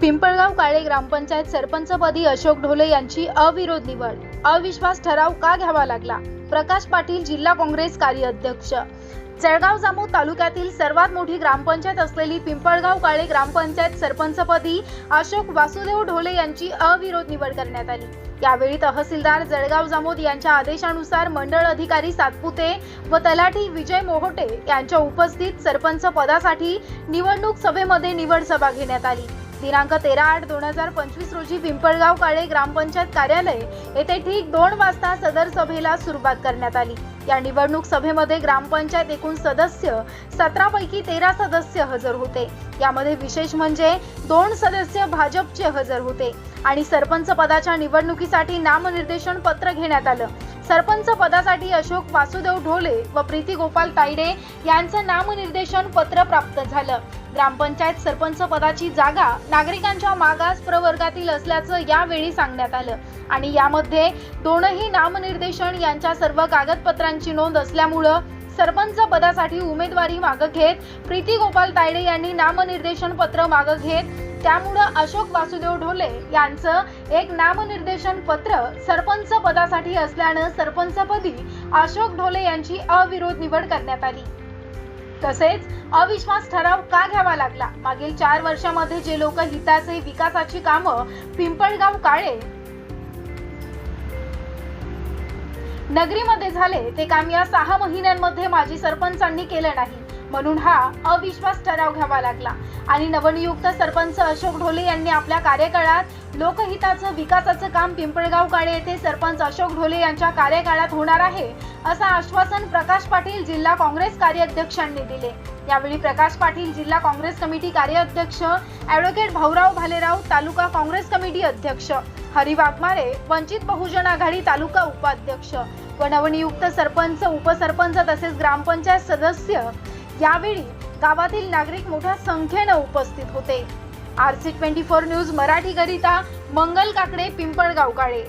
पिंपळगाव काळे ग्रामपंचायत सरपंचपदी अशोक ढोले यांची अविरोध निवड. अविश्वास ठराव का घ्यावा लागला? प्रकाश पाटील जिल्हा काँग्रेस कार्याध्यक्ष जळगाव जामोद तालुक्यातील सर्वात मोठी ग्रामपंचायत असलेली पिंपळगाव काळे ग्रामपंचायत सरपंचपदी अशोक वासुदेव ढोले यांची अविरोध निवड करण्यात आली. यावेळी तहसीलदार जळगाव जामोद यांच्या आदेशानुसार मंडळ अधिकारी सातपुते व तलाठी विजय मोहोटे यांच्या उपस्थित सरपंच पदासाठी निवडणूक सभेमध्ये निवड सभा घेण्यात आली. दिनांक तेरा आठ दोन हजार पंचवीस रोजी पिंपळगाव काळे ग्रामपंचायत कार्यालय येथे ठीक दोन वाजता सदर सभेला सुरुवात करण्यात आली. या निवडणूक सभेमध्ये ग्रामपंचायत एकूण सदस्य सतरा पैकी तेरा सदस्य हजर होते. यामध्ये विशेष म्हणजे दोन सदस्य भाजपचे हजर होते आणि सरपंच पदाच्या निवडणुकीसाठी नामनिर्देशन पत्र घेण्यात आलं. सरपंच पदासाठी अशोक वासुदेव ढोले व प्रीती गोपाल तायडे यांचं नामनिर्देशन पत्र प्राप्त झालं. ग्रामपंचायत सरपंच पदाची जागा नागरिकांच्या मागास प्रवर्गातील असल्याचं यावेळी सांगण्यात आलं. आणि यामध्ये दोनही नामनिर्देशन यांच्या सर्व कागदपत्रांची नोंद असल्यामुळं सरपंच पदासाठी उमेदवारी मागं घेत प्रीती गोपाल तायडे यांनी नामनिर्देशन पत्र मागं घेत त्यामुळं अशोक वासुदेव ढोले यांचं एक नामनिर्देशन पत्र सरपंच पदासाठी असल्यानं सरपंचपदी अशोक ढोले यांची अविरोध निवड करण्यात आली. तसेच अविश्वास ठराव का घ्यावा लागला? मागील चार वर्षामध्ये जे लोक हिताचे विकासाची कामं पिंपळगाव काळे नगरीमध्ये झाले ते काम या सहा महिन्यांमध्ये माजी सरपंचांनी केलं नाही. म्हणून हा अविश्वास ठराव घ्यावा लागला. आणि नवनियुक्त सरपंच अशोक ढोले यांनी आपल्या कार्यकाळात लोकहिताचं विकासाचं काम पिंपळगाव काळे येथे सरपंच अशोक ढोले यांच्या कार्यकाळात होणार आहे असं आश्वासन प्रकाश पाटील जिल्हा काँग्रेस कार्याध्यक्षांनी दिले. यावेळी प्रकाश पाटील जिल्हा काँग्रेस कमिटी कार्याध्यक्ष ॲडव्होकेट भाऊराव भालेराव तालुका काँग्रेस कमिटी अध्यक्ष हरी वाघमारे वंचित बहुजन आघाडी तालुका उपाध्यक्ष व नवनियुक्त सरपंच उपसरपंच तसेच ग्रामपंचायत सदस्य यावेळी गावातील नागरिक मोठ्या संख्येनं उपस्थित होते. R C twenty four news मराठीकरिता Mangal Kakade Pimpalgaon काळे.